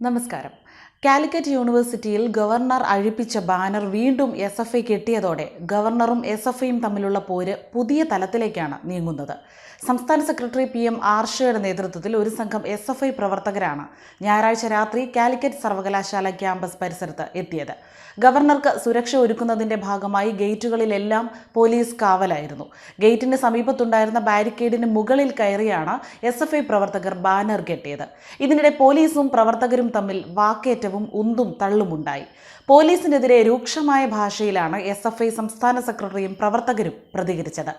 നമസ്കാരം. കാലിക്കറ്റ് യൂണിവേഴ്സിറ്റിയിൽ ഗവർണർ അഴിപ്പിച്ച ബാനർ വീണ്ടും എസ് എഫ് ഐ കെട്ടിയതോടെ ഗവർണറും എസ് എഫ് ഐയും തമ്മിലുള്ള പോര് പുതിയ തലത്തിലേക്കാണ് നീങ്ങുന്നത്. സംസ്ഥാന സെക്രട്ടറി പി എം ആർഷയുടെ നേതൃത്വത്തിൽ ഒരു സംഘം എസ് എഫ് ഐ പ്രവർത്തകരാണ് ഞായറാഴ്ച രാത്രി കാലിക്കറ്റ് സർവകലാശാല ക്യാമ്പസ് പരിസരത്ത് എത്തിയത്. ഗവർണർക്ക് സുരക്ഷ ഒരുക്കുന്നതിന്റെ ഭാഗമായി ഗേറ്റുകളിലെല്ലാം പോലീസ് കാവലായിരുന്നു. ഗേറ്റിന് സമീപത്തുണ്ടായിരുന്ന ബാരിക്കേഡിന് മുകളിൽ കയറിയാണ് എസ് പ്രവർത്തകർ ബാനർ കെട്ടിയത്. ഇതിനിടെ പോലീസും പ്രവർത്തകരും തമ്മിൽ വാക്കേറ്റവും ഉന്തും തള്ളുമുണ്ടായി. പോലീസിനെതിരെ രൂക്ഷമായ ഭാഷയിലാണ് എസ് എഫ് ഐ സംസ്ഥാന സെക്രട്ടറിയും പ്രവർത്തകരും പ്രതികരിച്ചത്.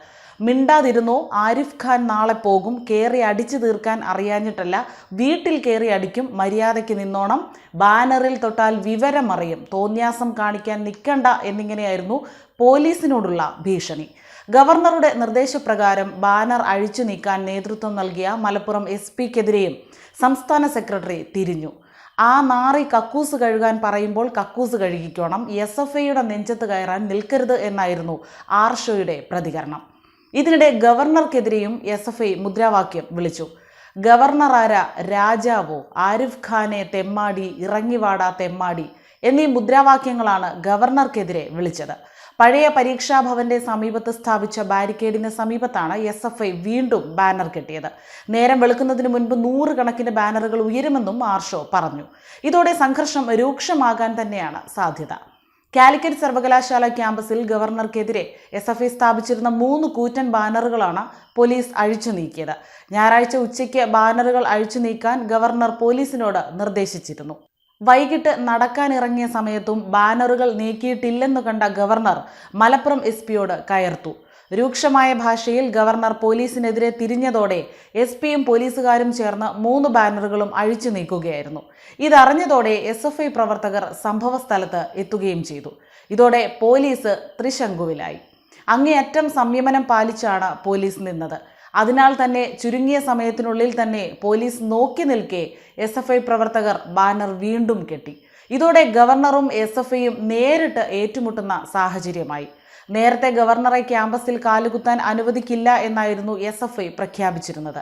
മിണ്ടാതിരുന്നോ ആരിഫ് ഖാൻ നാളെ പോകും കയറി അടിച്ചു തീർക്കാൻ അറിയാഞ്ഞിട്ടല്ല വീട്ടിൽ കയറി അടിക്കും മര്യാദയ്ക്ക് നിന്നോണം ബാനറിൽ തൊട്ടാൽ വിവരമറിയും തോന്യാസം കാണിക്കാൻ നിൽക്കണ്ട എന്നിങ്ങനെയായിരുന്നു പോലീസിനോടുള്ള ഭീഷണി. ഗവർണറുടെ നിർദ്ദേശപ്രകാരം ബാനർ അഴിച്ചു നീക്കാൻ നേതൃത്വം നൽകിയ മലപ്പുറം എസ് പിക്കെതിരെയും സംസ്ഥാന സെക്രട്ടറി തിരിഞ്ഞു. ആ നാറി കക്കൂസ് കഴുകാൻ പറയുമ്പോൾ കക്കൂസ് കഴുകിക്കോണം. എസ് എഫ് ഐയുടെ നെഞ്ചത്ത് കയറാൻ നിൽക്കരുത് എന്നായിരുന്നു ആർഷോയുടെ പ്രതികരണം. ഇതിനിടെ ഗവർണർക്കെതിരെയും എസ് എഫ് ഐ മുദ്രാവാക്യം വിളിച്ചു. ഗവർണർ ആര? രാജാവോ? ആരിഫ് ഖാനെ തെമ്മാടി ഇറങ്ങിവാടാ തെമ്മാടി എന്നീ മുദ്രാവാക്യങ്ങളാണ് ഗവർണർക്കെതിരെ വിളിച്ചത്. പഴയ പരീക്ഷാഭവന്റെ സമീപത്ത് സ്ഥാപിച്ച ബാരിക്കേഡിന് സമീപത്താണ് എസ് എഫ് ഐ വീണ്ടും ബാനർ കെട്ടിയത്. നേരം വെളുക്കുന്നതിന് മുൻപ് നൂറുകണക്കിന് ബാനറുകൾ ഉയരുമെന്നും ആർഷോ പറഞ്ഞു. ഇതോടെ സംഘർഷം രൂക്ഷമാകാൻ തന്നെയാണ് സാധ്യത. കാലിക്കറ്റ് സർവകലാശാല ക്യാമ്പസിൽ ഗവർണർക്കെതിരെ എസ് എഫ് ഐ സ്ഥാപിച്ചിരുന്ന മൂന്ന് കൂറ്റൻ ബാനറുകളാണ് പോലീസ് അഴിച്ചു നീക്കിയത്. ഞായറാഴ്ച ഉച്ചയ്ക്ക് ബാനറുകൾ അഴിച്ചു നീക്കാൻ ഗവർണർ പോലീസിനോട് നിർദ്ദേശിച്ചിരുന്നു. വൈകിട്ട് നടക്കാനിറങ്ങിയ സമയത്തും ബാനറുകൾ നീക്കിയിട്ടില്ലെന്ന് കണ്ട ഗവർണർ മലപ്പുറം എസ് പിയോട് കയർത്തു. രൂക്ഷമായ ഭാഷയിൽ ഗവർണർ പോലീസിനെതിരെ തിരിഞ്ഞതോടെ എസ് പിയും പോലീസുകാരും ചേർന്ന് മൂന്ന് ബാനറുകളും അഴിച്ചു നീക്കുകയായിരുന്നു. ഇതറിഞ്ഞതോടെ എസ് എഫ് ഐ പ്രവർത്തകർ സംഭവ സ്ഥലത്ത് എത്തുകയും ചെയ്തു. ഇതോടെ പോലീസ് ത്രിശങ്കുവിലായി. അങ്ങേയറ്റം സംയമനം പാലിച്ചാണ് പോലീസ് നിന്നത്. അതിനാൽ തന്നെ ചുരുങ്ങിയ സമയത്തിനുള്ളിൽ തന്നെ പോലീസ് നോക്കി നിൽക്കെ എസ് എഫ് ഐ പ്രവർത്തകർ ബാനർ വീണ്ടും കെട്ടി. ഇതോടെ ഗവർണറും എസ് എഫ് ഐയും നേരിട്ട് ഏറ്റുമുട്ടുന്ന സാഹചര്യമായി. നേരത്തെ ഗവർണറെ ക്യാമ്പസിൽ കാലുകുത്താൻ അനുവദിക്കില്ല എന്നായിരുന്നു എസ് എഫ് ഐ പ്രഖ്യാപിച്ചിരുന്നത്.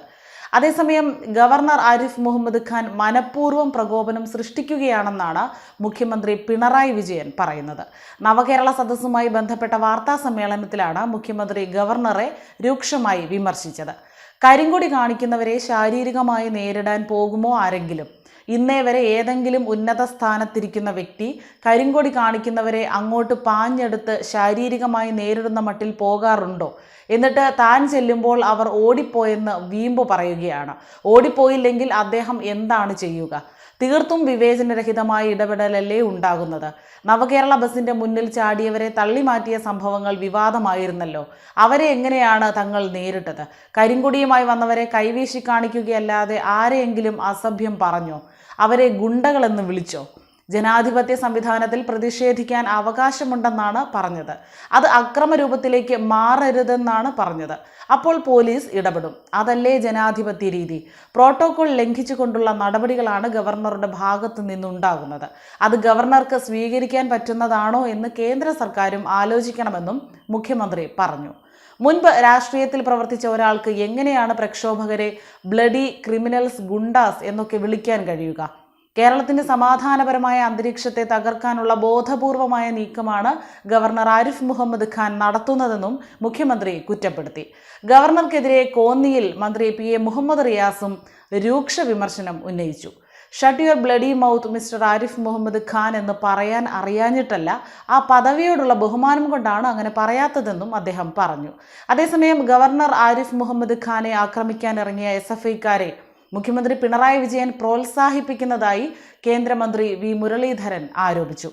അതേസമയം ഗവർണർ ആരിഫ് മുഹമ്മദ് ഖാൻ മനഃപൂർവം പ്രകോപനം സൃഷ്ടിക്കുകയാണെന്നാണ് മുഖ്യമന്ത്രി പിണറായി വിജയൻ പറയുന്നത്. നവകേരള സദസ്സുമായി ബന്ധപ്പെട്ട വാർത്താ സമ്മേളനത്തിലാണ് മുഖ്യമന്ത്രി ഗവർണറെ രൂക്ഷമായി വിമർശിച്ചത്. കരിങ്കൊടി കാണിക്കുന്നവരെ ശാരീരികമായി നേരിടാൻ പോകുമോ ആരെങ്കിലും? ഇന്നേ വരെ ഏതെങ്കിലും ഉന്നത സ്ഥാനത്തിരിക്കുന്ന വ്യക്തി കരിങ്കൊടി കാണിക്കുന്നവരെ അങ്ങോട്ട് പാഞ്ഞെടുത്ത് ശാരീരികമായി നേരിടുന്ന മട്ടിൽ പോകാറുണ്ടോ? എന്നിട്ട് താൻ ചെല്ലുമ്പോൾ അവർ ഓടിപ്പോയെന്ന് വീമ്പ് പറയുകയാണ്. ഓടിപ്പോയില്ലെങ്കിൽ അദ്ദേഹം എന്താണ് ചെയ്യുക? തീർത്തും വിവേചനരഹിതമായ ഇടപെടലല്ലേ ഉണ്ടാകുന്നത്? നവകേരള ബസിന്റെ മുന്നിൽ ചാടിയവരെ തള്ളിമാറ്റിയ സംഭവങ്ങൾ വിവാദമായിരുന്നല്ലോ. അവരെ എങ്ങനെയാണ് തങ്ങൾ നേരിട്ടത്? കരിങ്കൊടിയുമായി വന്നവരെ കൈവീശി കാണിക്കുകയല്ലാതെ ആരെയെങ്കിലും അസഭ്യം പറഞ്ഞോ? അവരെ ഗുണ്ടകളെന്ന് വിളിച്ചോ? ജനാധിപത്യ സംവിധാനത്തിൽ പ്രതിഷേധിക്കാൻ അവകാശമുണ്ടെന്നാണ് പറഞ്ഞത്. അത് അക്രമ രൂപത്തിലേക്ക് മാറരുതെന്നാണ് പറഞ്ഞത്. അപ്പോൾ പോലീസ് ഇടപെടും. അതല്ലേ ജനാധിപത്യ രീതി. പ്രോട്ടോകോൾ ലംഘിച്ചുകൊണ്ടുള്ള നടപടികളാണ് ഗവർണറുടെ ഭാഗത്തു നിന്നുണ്ടാകുന്നത്. അത് ഗവർണർക്ക് സ്വീകരിക്കാൻ പറ്റുന്നതാണോ എന്ന് കേന്ദ്ര സർക്കാരും ആലോചിക്കണമെന്നും മുഖ്യമന്ത്രി പറഞ്ഞു. മുൻപ് രാഷ്ട്രീയത്തിൽ പ്രവർത്തിച്ച ഒരാൾക്ക് എങ്ങനെയാണ് പ്രക്ഷോഭകരെ ബ്ലഡി ക്രിമിനൽസ് ഗുണ്ടാസ് എന്നൊക്കെ വിളിക്കാൻ കഴിയുക? കേരളത്തിന്റെ സമാധാനപരമായ അന്തരീക്ഷത്തെ തകർക്കാനുള്ള ബോധപൂർവമായ നീക്കമാണ് ഗവർണർ ആരിഫ് മുഹമ്മദ് ഖാൻ നടത്തുന്നതെന്നും മുഖ്യമന്ത്രി കുറ്റപ്പെടുത്തി. ഗവർണർക്കെതിരെ കോന്നിയിൽ മന്ത്രി പി എ മുഹമ്മദ് റിയാസും രൂക്ഷ വിമർശനം ഉന്നയിച്ചു. Shut your bloody mouth mister Arif Muhammad Khan എന്ന് പറയാൻ അറിയാഞ്ഞിട്ടല്ല ആ പദവിയോടുള്ള ബഹുമാനം കൊണ്ടാണ് അങ്ങനെ പറയാത്തതെന്നും അദ്ദേഹം പറഞ്ഞു. അതേസമയം ഗവർണർ ആരിഫ് മുഹമ്മദ് ഖാനെ ആക്രമിക്കാൻ ഇറങ്ങിയ എസ് എഫ് ഐക്കാരെ മുഖ്യമന്ത്രി പിണറായി വിജയൻ പ്രോത്സാഹിപ്പിക്കുന്നതായി കേന്ദ്രമന്ത്രി വി മുരളീധരൻ ആരോപിച്ചു.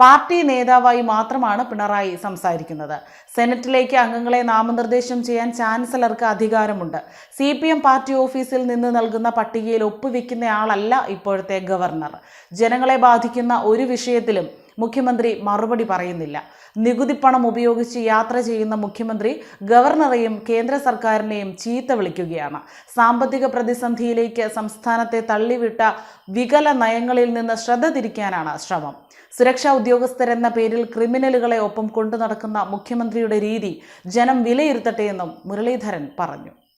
പാർട്ടി നേതാവായി മാത്രമാണ് പിണറായി സംസാരിക്കുന്നത്. സെനറ്റിലേക്ക് അംഗങ്ങളെ നാമനിർദ്ദേശം ചെയ്യാൻ ചാൻസലർക്ക് അധികാരമുണ്ട്. സി പി എം പാർട്ടി ഓഫീസിൽ നിന്ന് നൽകുന്ന പട്ടികയിൽ ഒപ്പുവെക്കുന്നയാളല്ല ഇപ്പോഴത്തെ ഗവർണർ. ജനങ്ങളെ ബാധിക്കുന്ന ഒരു വിഷയത്തിലും മുഖ്യമന്ത്രി മറുപടി പറയുന്നില്ല. നികുതി പണം ഉപയോഗിച്ച് യാത്ര ചെയ്യുന്ന മുഖ്യമന്ത്രി ഗവർണറെയും കേന്ദ്ര സർക്കാരിനെയും ചീത്ത വിളിക്കുകയാണ്. സാമ്പത്തിക പ്രതിസന്ധിയിലേക്ക് സംസ്ഥാനത്തെ തള്ളിവിട്ട വികല നയങ്ങളിൽ നിന്ന് ശ്രദ്ധ തിരിക്കാനാണ് ശ്രമം. സുരക്ഷാ ഉദ്യോഗസ്ഥരെന്ന പേരിൽ ക്രിമിനലുകളെ ഒപ്പം കൊണ്ടു നടക്കുന്ന മുഖ്യമന്ത്രിയുടെ രീതി ജനം വിലയിരുത്തട്ടെ എന്നും മുരളീധരൻ പറഞ്ഞു.